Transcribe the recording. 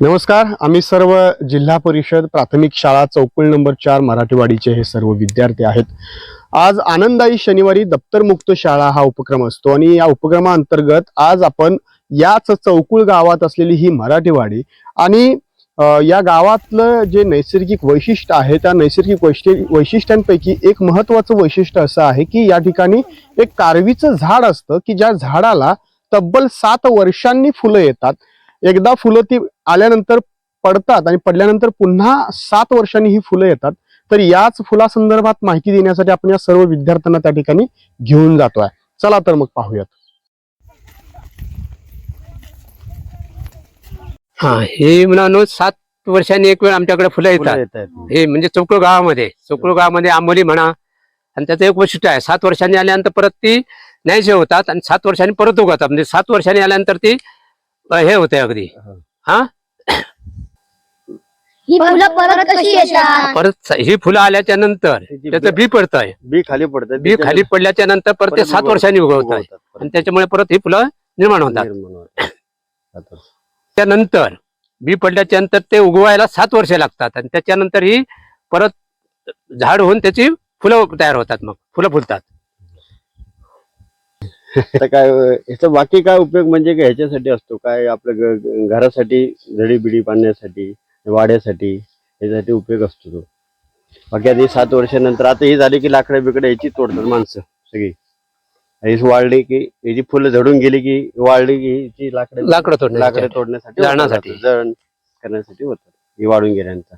नमस्कार आम्ही सर्व जिल्हा परिषद प्राथमिक शाळा चौकुल नंबर चार मराठीवाडीचे हे सर्व विद्यार्थी आहेत. आज आनंदाई शनिवारी दप्तरमुक्त शाळा हा उपक्रम असतो आणि या उपक्रमाअंतर्गत आज आपण याच चौकुळ गावात असलेली ही मराठीवाडी आणि या गावातलं जे नैसर्गिक वैशिष्ट्य आहे त्या नैसर्गिक वैशि वैशिष्ट्यांपैकी एक महत्त्वाचं वैशिष्ट्य असं आहे की या ठिकाणी एक कारवीचं झाड असतं की ज्या झाडाला तब्बल सात वर्षांनी फुलं येतात. एकदा फुलं ती आल्यानंतर पडतात आणि पडल्यानंतर पुन्हा सात वर्षांनी ही फुलं येतात. तर याच फुलासंदर्भात माहिती देण्यासाठी आपण या सर्व विद्यार्थ्यांना त्या ठिकाणी घेऊन जातोय. चला तर मग पाहूयात. हा हे म्हणून सात वर्षांनी एक वेळ आमच्याकडे फुलं फुलं येतात. हे म्हणजे चौकळ गावामध्ये चौकळ गावामध्ये आंबोली म्हणा आणि त्याचं एक वैशिष्ट्य आहे सात वर्षांनी आल्यानंतर परत ती नाहीसे होतात आणि सात वर्षांनी परत उगवतात. म्हणजे सात वर्षांनी आल्यानंतर ती हे होते अगदी. हा. ही? फुलं परत कशी येतात? परत ही फुलं आल्याच्यानंतर त्याची बी पडत आहे बी खाली पडतात बी खाली पडल्याच्या नंतर परत ते सात वर्षांनी उगवत आहे आणि त्याच्यामुळे परत ही फुलं निर्माण होतात. त्यानंतर बी पडल्याच्या नंतर ते उगवायला सात वर्ष लागतात. आणि त्याच्यानंतर ही परत झाड होऊन त्याची फुलं तयार होतात मग. फुलं फुलतात. तर काय याचा बाकी काय उपयोग म्हणजे का ह्याच्यासाठी असतो काय आपलं घरासाठी झडी बिडी बांधण्यासाठी वाड्यासाठी ह्यासाठी उपयोग असतो तो. बाकी आधी सात वर्षानंतर आता ही झाली की लाकडं बिकडं याची तोडतात माणसं सगळी. हीच वाळली की ह्याची फुलं झडून गेली की वाळली की याची लाकडं लाकडं तोड लाकडं तोडण्यासाठी जाण्यासाठी जळण करण्यासाठी होतात. ही वाढून गेल्यानंतर.